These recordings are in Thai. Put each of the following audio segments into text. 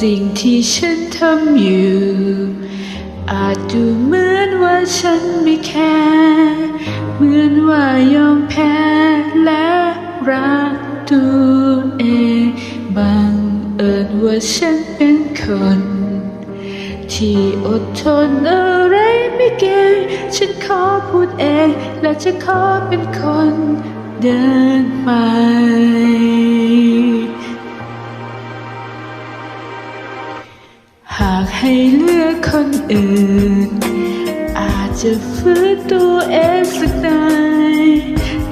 สิ่งที่ฉันทำอยู่ อาจดูเหมือนว่าฉันไม่แคร์เหมือนว่ายอมแพ้และรักตัวเองบังเอิญว่าฉันเป็นคน ที่อดทนอะไรไม่เก่งฉันขอพูดเองและจะขอเป็นคนเดินไป หากให้เลือกคนอื่น อาจจะฟื้นตัวเองสักหน่อย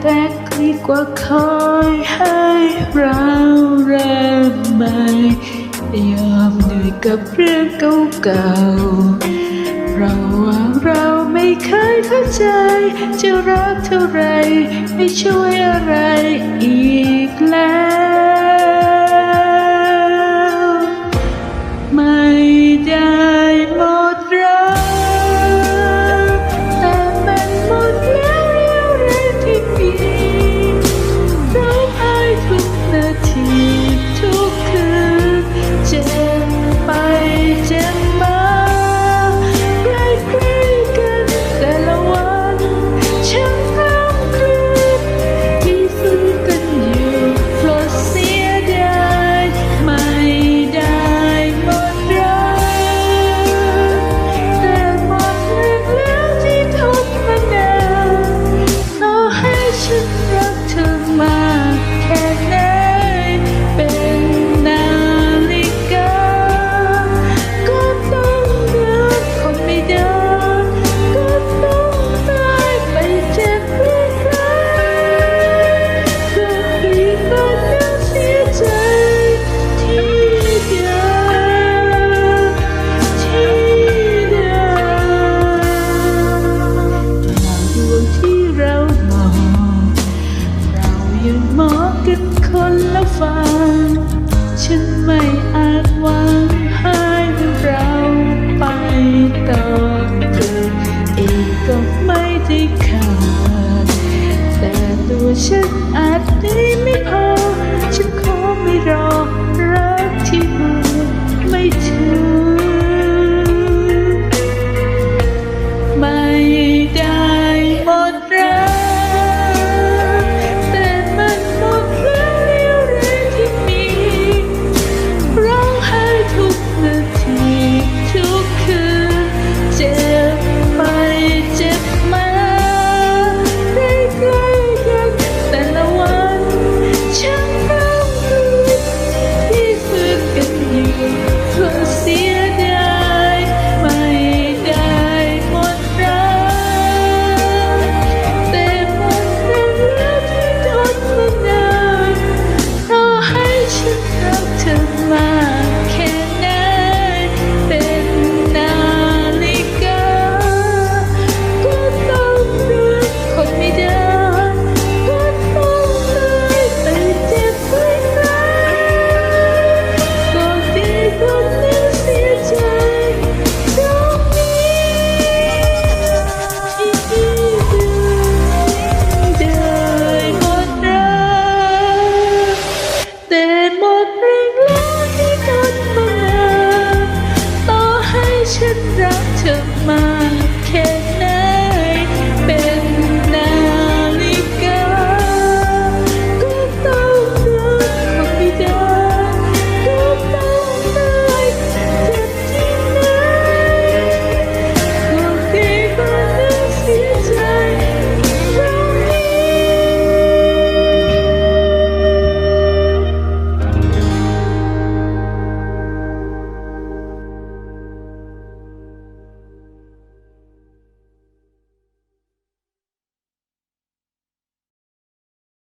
แต่ดีกว่าคอยให้เราเริ่มใหม่ยอมเหนื่อยกับเรื่องเก่าๆเราว่าเราไม่เคยเข้าใจ จะรักเท่าไรไม่ช่วยอะไร ฉันอาจดีไม่พอ ฉันขอไม่รอ